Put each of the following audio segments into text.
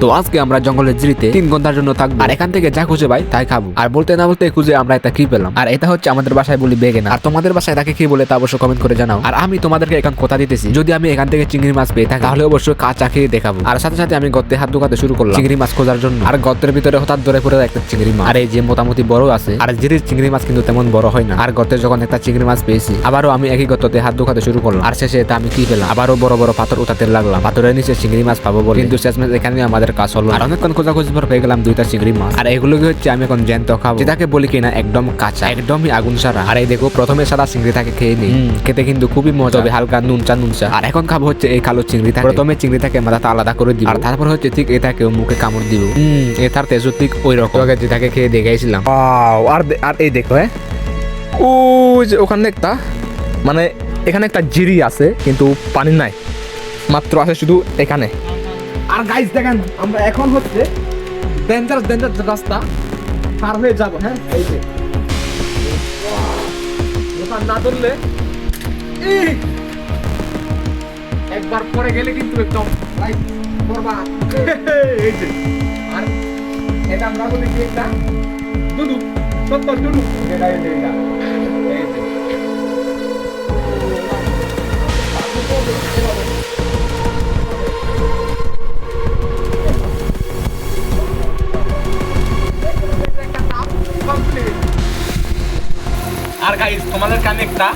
তো আজকে আমরা জঙ্গলের জিরিতে তিন ঘণ্টার জন্য থাকব। আর এখান থেকে যা খুঁজে পাই, তাই খাব। আর বলতে না বলতে খুঁজে আমরা এটা কি পেলাম। আর এটা হচ্ছে আমাদের বাসায় বলি বেগেনা। আর তোমাদের বাসায় তাকে কি বলে তা অবশ্যই কমেন্ট করে জানাও। আর আমি তোমাদেরকে এখন কথা দিতেছি। যদি আমি এখান থেকে চিংড়ি মাছ পেয়ে থাকি, তাহলে অবশ্যই কাঁচা খেয়ে দেখাবো। আর সাথে সাথে আমি গর্তে হাত ঢুকাতে শুরু করলাম চিংড়ি মাছ খোঁজার জন্য। আর গর্তের ভিতরে হঠাৎ ধরে পড়ে একটা চিংড়ি মাছ। আর এই যে মোটামুটি বড় আছে, আর জিরির চিংড়ি মাছ কিন্তু তেমন বড় হয় না। আর গর্তে যখন একটা চিংড়ি মাছ পেয়েছি, আবারও আমি একই গর্ততে হাত ঢুকাতে শুরু করলাম। আর শেষে এটা আমি কি পেলাম? আবারও বড় বড় পাথর উঠাতে লাগলাম। পাথরের নিচে চিংড়ি মাছ পাবো বলে। কিন্তু শেষমেশ এখানে আমাদের কাজ হলো আর অনেকক্ষণ খোঁজাখুঁজি পর পেয়ে গেলাম দুইটা চিংড়ি মাছ। আর এগুলোকে হচ্ছে আমি এখন জ্যান্ত খাব। যেটাকে বলি কিনা একদম কাঁচা। একদমই আগুন সারা। আর এই দেখো প্রথমে সাদা চিংড়িটাকে খেয়ে নিই। খেতে কিন্তু খুবই মজা। হবে হালকা নুনচা নুনচা। আর এখন খাব হচ্ছে এই কালো চিংড়িটা প্রথমে চিংড়িটাকে মাথাটা আলাদা করে দিব। আর তারপর হচ্ছে ঠিক এটাকেও মুখে কামড় দিব। হুম। এটার তেজও ঠিক ওই রকম। আগে যেটাকে খেয়ে দেখাইছিলাম। Wow, আর আর এই দেখো হ্যাঁ। ওই যে ওখানে একটা মানে এখানে একটা জিরি আছে কিন্তু পানি নাই। মাত্র আছে শুধু এখানে। আর গাইস দেখেন, আমরা এখন হচ্ছে ডেঞ্জারাস ডেঞ্জারাস রাস্তা পার হয়ে যাব হ্যাঁ? এই যে। না ধরলে একবার পরে গেলে কিন্তু একদম লাইফ বরবাদ। এই যে। আর এটা আমরা বলি কি একটা? দুদু সত্য দুদু। এটা এটা। আর গাইস তোমাদের কানে একটা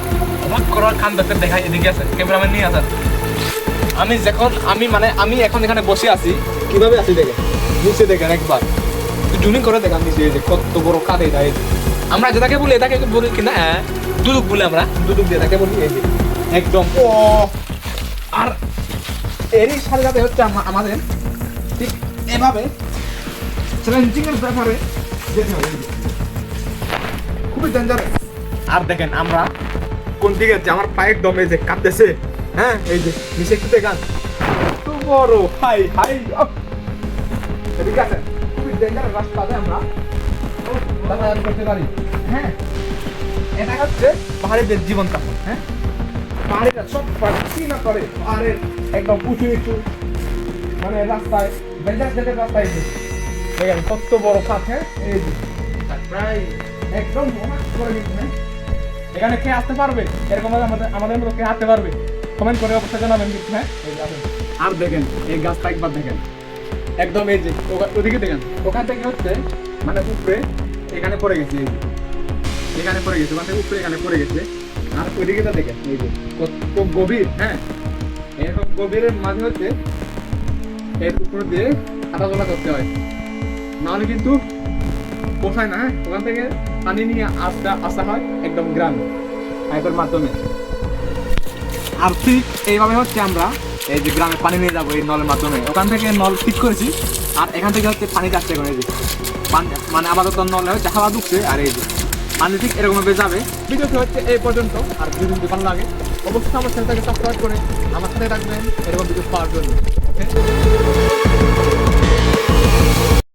অবাক করার কান দেখতে দেখাই এদিকে আছে ক্যামেরাম্যান নিয়ে আসেন আমি যখন, আমি মানে আমি এখন এখানে বসে আছি, কীভাবে আছি দেখে নিচে দেখেন একবার। জুমিং করে দেখান নিচে যে কত বড় কাঁধ এই আমরা যেটাকে বলি, এটাকে বলি কিনা? হ্যাঁ দুদুক বলে আমরা। দুদুক দিয়ে এটাকে বলি এই যে। একদম, ও! আর এরই সাথে সাথে হচ্ছে আমাদের ঠিক এভাবে চ্যালেঞ্জিং এর ব্যাপারে যেতে হবে। খুবই ডেঞ্জারাস আর দেখেন আমরা কোন দিকে যাচ্ছি? আমার পায়ের দমে যে কাঁপতেছে হ্যাঁ এই যে নিচে একটু দেখান বড়, হাই হাই। এদিকে আছেন খুবই ডেঞ্জারাস রাস্তাতে আমরা হ্যাঁ এটা হচ্ছে হ্যাঁ। পাহাড়িরা একদম মানে রাস্তায় রাস্তায় কত বড় পাথ হ্যাঁ এই করে এখানে কে আসতে পারবে? এরকম আমাদের আমাদের মতো কে আসতে পারবে? কমেন্ট করে অবশ্যই জানাবেন হ্যাঁ। আর দেখেন, এই গাছটা একবার দেখেন। একদম এই যে ওদিকে দেখেন। ওখান থেকে হচ্ছে মানে উপরে, এখানে পড়ে গেছে, এই যে। এখানে পড়ে গেছে থেকে উপরে এখানে পড়ে গেছে। আর ওইদিকে তো দেখেন, এই যে, কত গভীর হ্যাঁ? এরকম গভীরের মাঝে হচ্ছে, এর উপর দিয়ে হাঁটাচলা করতে হয়। নাহলে কিন্তু পোষায় না হ্যাঁ? ওখান থেকে পানি নিয়ে আসতে আসা হয় একদম গ্রামে পাইপের মাধ্যমে। আর ঠিক এইভাবে হচ্ছে আমরা এই যে গ্রামে পানি নিয়ে যাব এই নলের মাধ্যমে। ওখান থেকে নল ঠিক করেছি, আর এখান থেকে হচ্ছে পানি যাচ্ছে এখন এই যে। মানে আমাদের তো নলে হচ্ছে হাওয়া ঢুকছে, আর এই যে। পানি ঠিক এরকম ভাবে যাবে। ভিডিওটি হচ্ছে এই পর্যন্ত, আর যদি ভালো লাগে। অবশ্যই আমার চ্যানেলটাকে সাবস্ক্রাইব করে আমার সাথে রাখবেন এরকম ভিডিও পাওয়ার জন্য। ওকে